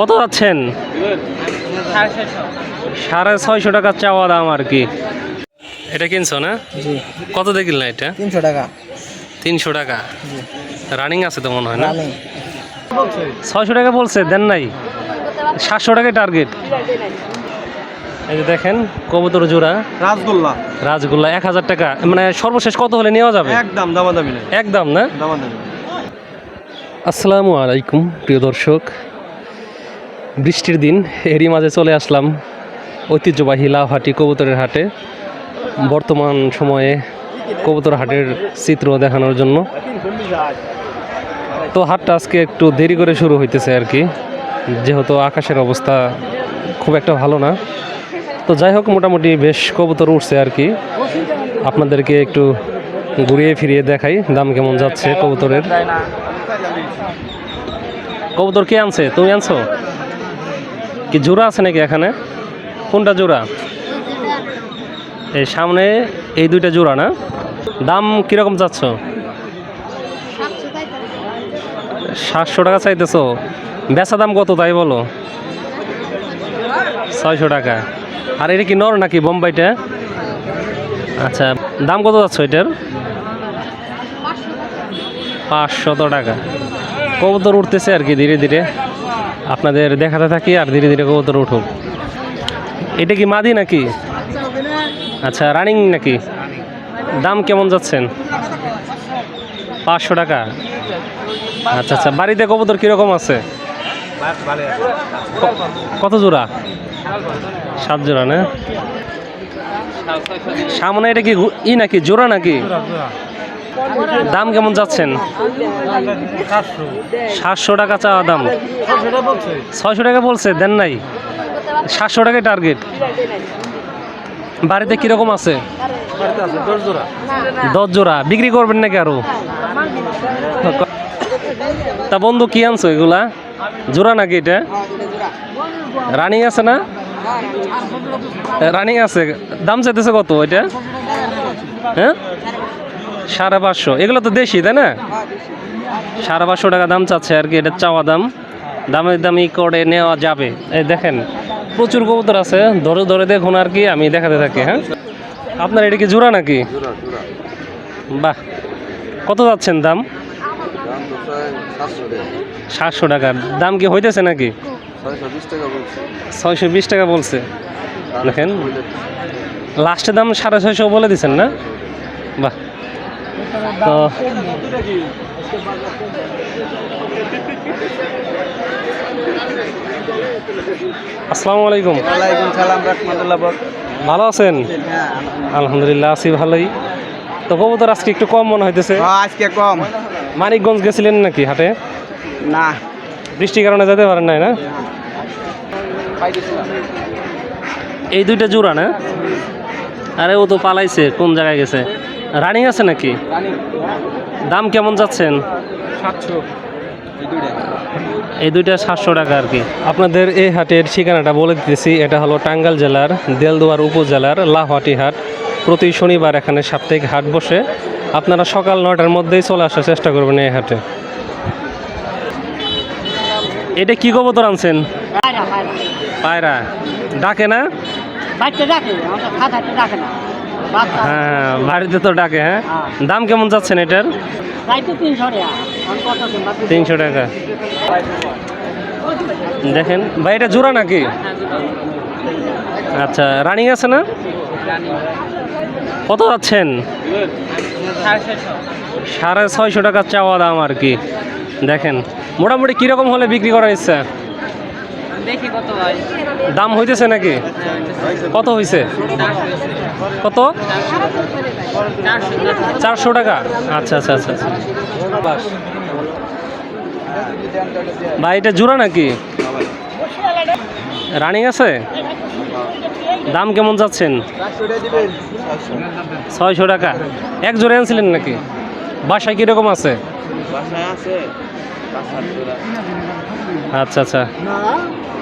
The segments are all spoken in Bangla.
কত যাচ্ছেন? সাড়ে ছয়শো টাকা চাওয়া দাম আর কি। এটা কিনছো না? কত দেখিল না এটা? তিনশো টাকা। তিনশো টাকা। রানিং আছে তো মনে হয় না? ছয়শো টাকা বলছে দেন নাই? সাতশো টাকায় টার্গেট। এই যে দেখেন কবুতর জোড়া। রাসগোল্লা রাজগোল্লা এক হাজার টাকা। মানে সর্বশেষ কত হলে নেওয়া যাবে? একদম দামা দামি নাই। একদম না? দামা দামি আসসালামু আলাইকুম প্রিয় দর্শক। বৃষ্টির দিন, এরই মাঝে চলে আসলাম ঐতিহ্যবাহী লাউহাটি কবুতরের হাটে। বর্তমান সময়ে কবুতর হাটের চিত্র দেখানোর জন্য। তো হাটটা আজকে একটু দেরি করে শুরু হইতেছে আর কি। যেহেতু আকাশের অবস্থা খুব একটা ভালো না। তো যাই হোক, মোটামুটি বেশ কবুতর উঠছে আর কি। আপনাদেরকে একটু ঘুরিয়ে ফিরিয়ে দেখাই দাম কেমন যাচ্ছে কবুতরের। কবুতর কে আনছে? তুমি আনছো? কি জোড়া আছে নাকি এখানে? কোনটা জোড়া? এই সামনে এই দুইটা জোড়া না? দাম কীরকম চাচ্ছ? সাতশো টাকা চাইতেছো। বেচা দাম কত তাই বলো? ছয়শো টাকা। আর এটা কি নর নাকি বোম্বাইটা? আচ্ছা দাম কত যাচ্ছ এটার? পাঁচশত টাকা। কবুতর উঠতেছে আর কি ধীরে ধীরে। আপনাদের দেখাতে থাকি আর ধীরে ধীরে কবুতর উঠুক। এটা কি মাদি নাকি? আচ্ছা রানিং নাকি? দাম কেমন যাচ্ছেন? পাঁচশো টাকা। আচ্ছা আচ্ছা বাড়িতে কবুতর কীরকম আছে? কত জোড়া? সাত জোড়া না? সামনে এটা কি ই নাকি, জোড়া নাকি? দাম কেমন যাচ্ছেন? সাতশো টাকা চাওয়া দাম। ছয়শো টাকা বলছে, দেন নাই। সাতশো টাকায় টার্গেট বাড়িতে কীরকম আছে? দশ জোড়া বিক্রি করবেন নাকি আরও? তা বন্ধু, কি আনছো এগুলা? জোড়া নাকি এটা? রানিং আছে না? রানিং আছে। দাম চাইতেছে কত এটা? হ্যাঁ? সাড়ে পাঁচশো। এগুলো তো দেশি, তাই না? সাড়ে পাঁচশো টাকা দাম চাচ্ছে আর কি, এটা চাওয়া দাম। দামে দামি করে নেওয়া যাবে। এই দেখেন, প্রচুর কবুতর আছে। ধরে ধরে দেখুন আর কি, আমি দেখাতে থাকি হ্যাঁ? আপনার এটা কি জোড়া নাকি? বাহ, কত যাচ্ছেন দাম? সাতশো টাকার দাম কি হইতেছে নাকি? ছয়শো বিশ টাকা বলছে। দেখেন, লাস্টের দাম সাড়ে ছয়শো বলে দিচ্ছেন না? বাহ। তো আসসালামু আলাইকুম। ওয়ালাইকুম সালাম রহমতুল্লাহ ভালো আছেন? আলহামদুলিল্লাহ। আছি ভালোই। তো কবুতর আজকে একটু কম মনে হইতেছে। আজকে কম। মানিকগঞ্জ গেছিলেন নাকি হাটে? না। বৃষ্টির কারণে যেতে পারেন নাই না? এই দুইটা জোড়া না? আরে ও তো পালাইছে কোন জায়গায় গেছে? রানিং আছে নাকি? দাম কেমন যাচ্ছেন? সাতশো। এই দুইটা। সাতশো টাকা আর কি। আপনাদের এই হাটের ঠিকানাটা বলে দিতেছি এটা হলো টাঙ্গাইল জেলার দেলদুয়ার উপজেলার লাহাটি হাট প্রতি শনিবার এখানে সাপ্তাহিক হাট বসে। আপনারা সকাল নটার মধ্যেই চলে আসার চেষ্টা করবেন এই হাটে। এটা কি কবুতর আনছেন? পায়রা পায়রা। পায়রা। ডাকে না? বাচ্চা ডাকে না। হ্যাঁ বাড়িতে তো ডাকে হ্যাঁ? দাম কেমন যাচ্ছেন এটার? তিনশো টাকা। দেখেন ভাই এটা জোড়া নাকি? আচ্ছা রানিং আছে না? কত যাচ্ছেন? সাড়ে ছয়শো টাকা চাওয়া দাম আর কি। দেখেন মোটামুটি কীরকম হলে বিক্রি করার ইচ্ছা? দেখি কত দাম হইতেছে নাকি? কত হয়েছে কত? চারশো টাকা। আচ্ছা আচ্ছা আচ্ছা আচ্ছা। ভাই, এটা জোড়া নাকি? রানিং আছে? দাম কেমন যাচ্ছেন? ছয়শো টাকা। এক জোড়ে আনছিলেন নাকি? বাসায় কীরকম আছে? আচ্ছা আচ্ছা।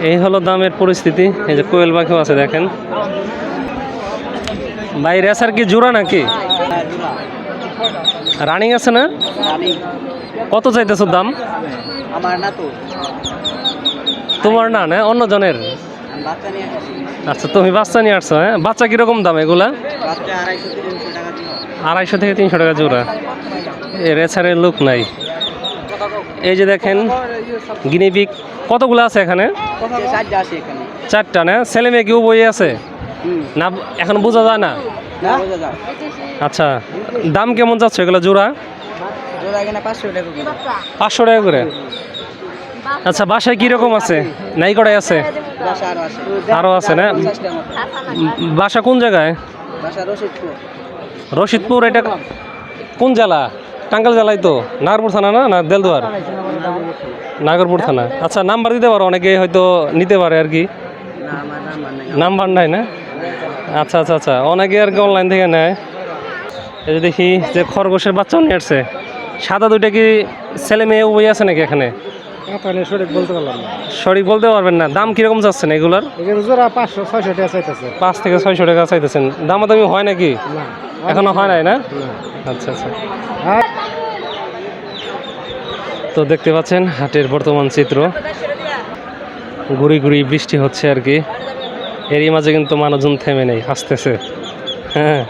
এই হলো দামের পরিস্থিতি। এই যে কোয়েল পাখিও আছে, দেখেন। ভাই রেসার কি জোড়া নাকি? রানিং আছে না? কত চাইতেছো দাম? আমার না তো। তোমার না না? অন্য জনের? আচ্ছা তুমি বাচ্চা নিয়ে আসছো হ্যাঁ? বাচ্চা কীরকম দাম এগুলা? আড়াইশো থেকে তিনশো টাকা জোড়া। এর এছাড়া লোক নাই। এই যে দেখেন গিনিপিক কতগুলো আছে এখানে? চারটা না? ছেলে মেয়ে কেউ বই আছে? না এখন বোঝা যায় না? না? বোঝা যাও আচ্ছা দাম কেমন যাচ্ছে এগুলো জোড়া? জোড়া পাঁচশো টাকা করে। আচ্ছা বাসায় কীরকম আছে? নাই কটাই আছে? বাসা আরও আছে। না? বাসা কোন জায়গায়? রশিদপুর। রশিদপুর এটা কোন জেলা? টাঙ্গাল জেলায় তো। নাগরপুর থানা না? না দেলদুয়ার? নাগরপুর থানা। আচ্ছা নাম্বার দিতে পারো অনেকে হয়তো নিতে পারে আর কি। নাম্বার নাই না? আচ্ছা আচ্ছা আচ্ছা। অনেকে আর কি অনলাইন থেকে নেয়। এই যে দেখি যে খরগোশের বাচ্চাও নিয়ে আসছে। সাদা দুইটা কি ছেলে মেয়ে বই আছে নাকি এখানে? সঠিক বলতে পারলাম না। সঠিক বলতে পারবেন না। দাম কীরকম চাচ্ছেন এগুলার? জোড়া পাঁচশো ছয়শো টাকা চাইতেছে। পাঁচ থেকে ছয়শো টাকা চাইতেছেন। দামাদামি হয় নাকি? এখনও হয় নাই না? আচ্ছা আচ্ছা। তো দেখতে পাচ্ছেন হাটের বর্তমান চিত্র। গুড়ি গুড়ি বৃষ্টি হচ্ছে আর কি। এরই মাঝে কিন্তু মানুষজন থেমে নেই হাসতেছে হ্যাঁ।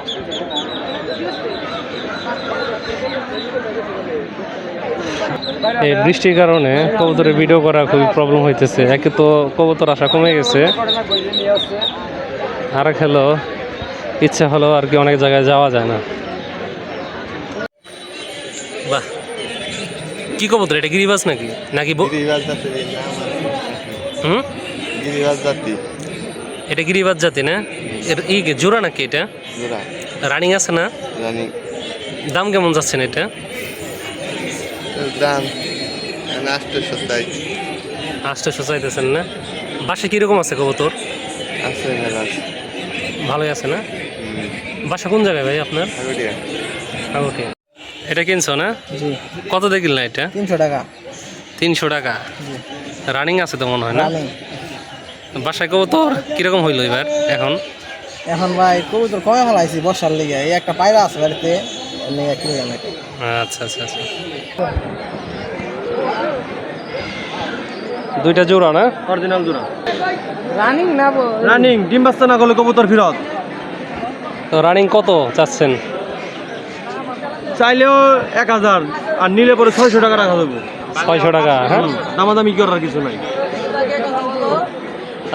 এই বৃষ্টির কারণে কবুতরের ভিডিও করা খুবই প্রবলেম হইতেছে। একে তো কবুতর আসা কমে গেছে। আর এক হলো ইচ্ছা হলো আর কি অনেক জায়গায় যাওয়া যায় না। বাহ। কি কবুতর? এটা গিরিবাজ নাকি? নাকি হুম? গিরিবাজ জাতি। এটা গিরিবাজ জাতি না? এর ই কি, জোড়া নাকি এটা? জোড়া রানিং আছে না? দাম কেমন যাচ্ছে না এটা? এর দাম আটশো তাই আটশোশো চাইতেছেন না? বাসা কীরকম আছে কবুতর ভালোই আছে না? বাসা কোন জায়গায় ভাই আপনার? ওকে এটা কিনছো না? কত দিয়ে কিনলা এটা? তিনশো টাকা। তিনশো টাকা। রানিং আছে তো মনে হয় না? রানিং। বাসায় কবুতর কীরকম হইল এবার এখন? এখন ভাই কবুতর কমে ফেলাইছি বর্ষার লেগে। এই একটা পায়রা আছে বাড়িতে আচ্ছা আচ্ছা আচ্ছা। দুইটা জোড়া না? অরিজিনাল জোড়া। রানিং না রানিং ডিম বাচ্চা না করলে কবুতর ফিরত। তো রানিং কত চাচ্ছেন? চাইলেও এক হাজার আর নিলে পরে ছয়শো টাকা রাখা দেবো ছয়শো টাকা হ্যাঁ? দামাদামি করার কিছু নাই।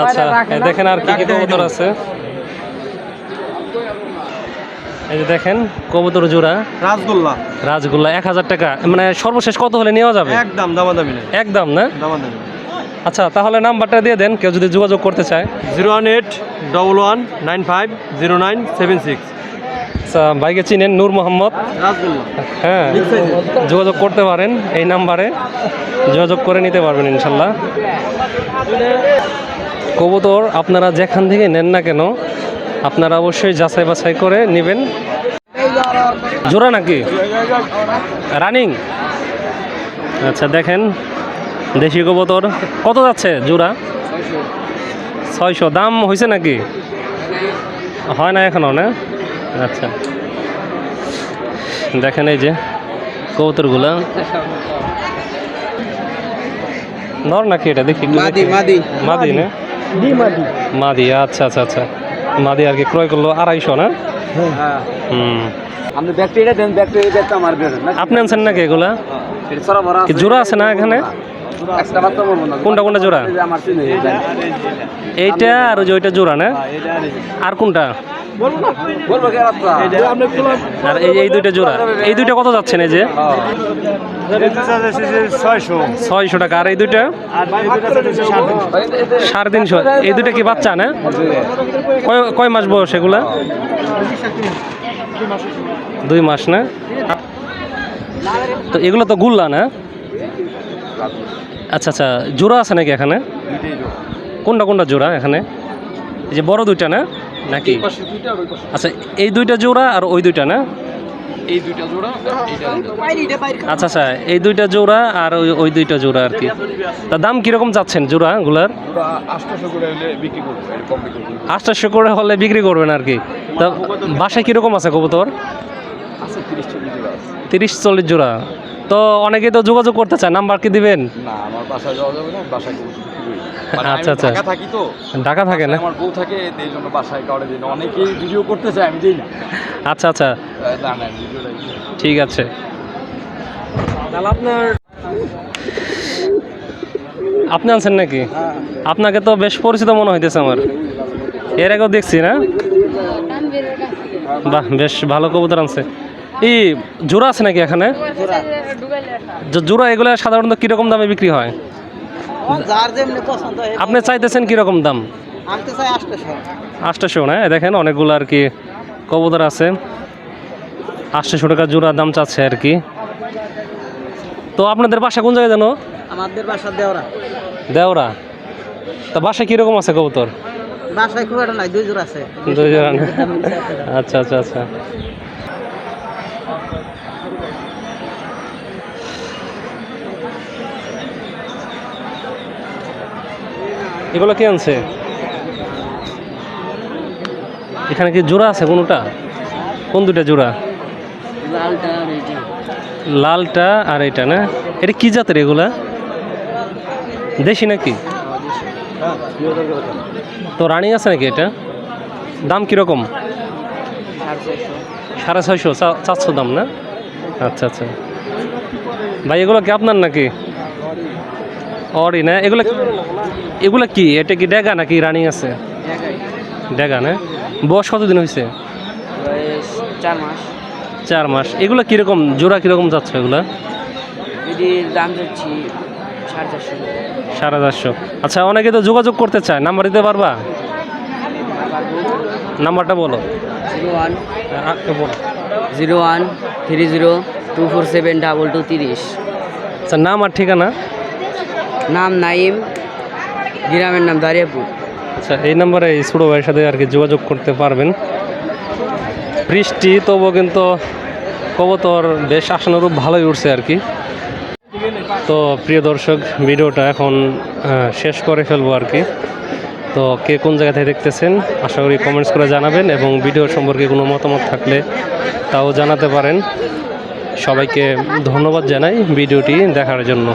আচ্ছা দেখেন আর কি কি কবুতর আছে। এই যে দেখেন কবুতর জোড়া। রাসগোল্লা রাজগোল্লা এক হাজার টাকা। মানে সর্বশেষ কত হলে নেওয়া যাবে? একদম দামাদামি নাই। একদম না? দামাদামি আচ্ছা তাহলে নাম্বারটা দিয়ে দেন কেউ যদি যোগাযোগ করতে চায়। Zero one eight double one nine five zero nine seven six. আচ্ছা ভাইকে চিনেন নূর মোহাম্মদ। হ্যাঁ যোগাযোগ করতে পারেন এই নাম্বারে। যোগাযোগ করে নিতে পারবেন ইনশাল্লাহ। কবুতর আপনারা যেখান থেকে নেন না কেন আপনারা অবশ্যই যাচাই বাছাই করে নেবেন। জোড়া নাকি? রানিং? আচ্ছা দেখেন দেশি কবুতর। কত যাচ্ছে জোড়া? ছয়শো। দাম হয়েছে নাকি? হয় না এখনও না? আচ্ছা। দেখেন এই যে কবুতরগুলা। নর নাকি এটা? দেখি। মাদি। মাদি। মাদি না? মাদি। আচ্ছা আচ্ছা আচ্ছা। মাদি আর কি ক্রয় করল আড়াইশো না? হ্যাঁ। হুম। আপনি ব্যাকটেরিয়া দেন ব্যাকটেরিয়া দেখতে আমার আপনি আনছেন নাকি এগুলা? কি জোড়া আছে না এখানে? না। কোনটা কোনটা জোড়া? এইটা আর ওই যে ওইটা জোড়া না? আর কোনটা? আপনি আর এই এই দুইটা জোড়া। এই দুইটা কত যাচ্ছেন এই যে? ছয়শো। ছয়শো টাকা। আর এই দুইটা? সাড়ে তিনশো। এই দুইটা কি বাচ্চা না? কয় কয় মাস বয়স এগুলা? দুই মাস না? তো এগুলো তো গুল্লা না? আচ্ছা আচ্ছা জোড়া আছে নাকি এখানে? কোনটা কোনটা জোড়া এখানে? এই যে বড় দুইটা না? নাকি? আচ্ছা এই দুইটা জোড়া আর ওই দুইটা না? এই দুইটা জোড়া আচ্ছা আচ্ছা এই দুইটা জোড়া আর ওই ওই দুইটা জোড়া আর কি। তা দাম কীরকম যাচ্ছেন জোড়া গুলার আটশো করে হলে বিক্রি করবেন আর কি। তা বাসায় কীরকম আছে কবুতর? তিরিশ চল্লিশ জোড়া। তো অনেকে তো যোগাযোগ করতে চায় নাম্বার কি দিবেন? না আমার বাসায় যাওয়া যাবে বাসায় মানে আচ্ছা, আচ্ছা। ঢাকা থাকি তো। ঢাকা থাকে না? আমার বউ থাকে এই জন্য বাসায় কাউরে দিই অনেকেই ভিডিও করতে চায় আমি দিই না। আচ্ছা আচ্ছা। ঠিক আছে। তাহলে আপনার আপনি আনছেন নাকি? আপনাকে তো বেশ পরিচিত মনে হইতেছে আমার। এর আগেও দেখছি না? বাহ বেশ ভালো কবুতর আনছে। এই জোড়া আছে নাকি এখানে? জোড়া। এগুলো সাধারণত কীরকম দামে বিক্রি হয়? আপনি চাইতেছেন কীরকম দাম? আনতে চাই আটশো। না? দেখেন অনেকগুলো আর কি কবুতর আছে। আটশোশো টাকা জোড়া দাম চাচ্ছে আর কি। তো আপনাদের বাসা কোন জায়গায় জানো আমাদের বাসার দেওরা। দেওরা। তা বাসায় কীরকম আছে কবুতর? বাসায় খুব একটা নাই দুই জোড় আছে। দুই জোড়া আচ্ছা আচ্ছা আচ্ছা। এগুলো কি আনছে? এখানে কি জোড়া আছে কোনোটা? কোন দুটা জোড়া? লালটা আর এটা না? এটা কি জাতের এগুলা? দেশি নাকি? তো রানিং আছে নাকি এটা? দাম কীরকম? সাড়ে ছয়শো। চারশো দাম না? আচ্ছা আচ্ছা। ভাই এগুলো কি আপনার নাকি? অরি না এগুলো এগুলো কি? এটা কি ডেগা নাকি রানিং আছে? ডেগা না? বয়স কতদিন হয়েছে চার মাস। চার মাস। এগুলো কীরকম জোড়া কীরকম যাচ্ছে এগুলা? দাম যাচ্ছি সাড়ে চারশো। আচ্ছা অনেকে তো যোগাযোগ করতে চায়। নাম্বার দিতে পারবা? নাম্বারটা বলো। জিরো ওয়ান আ- বলো। Zero one three zero two four seven double two তিরিশ। আচ্ছা নাম আর ঠিকানা? নাম নাইম, গ্রামের নাম দারিয়াপুর। আচ্ছা এই নাম্বারে এই ভাইয়ের সাথে আর কি যোগাযোগ করতে পারবেন। বৃষ্টি তবুও কিন্তু কবুতর বেশ আশানুরূপ ভালোই উঠছে আর কি। তো প্রিয় দর্শক, ভিডিওটা এখন শেষ করে ফেলব আর কি। তো কে কোন জায়গা থেকে দেখতেছেন, আশা করি কমেন্টস করে জানাবেন এবং ভিডিও সম্পর্কে কোনো মতামত থাকলে তাও জানাতে পারেন। সবাইকে ধন্যবাদ জানাই ভিডিওটি দেখার জন্য।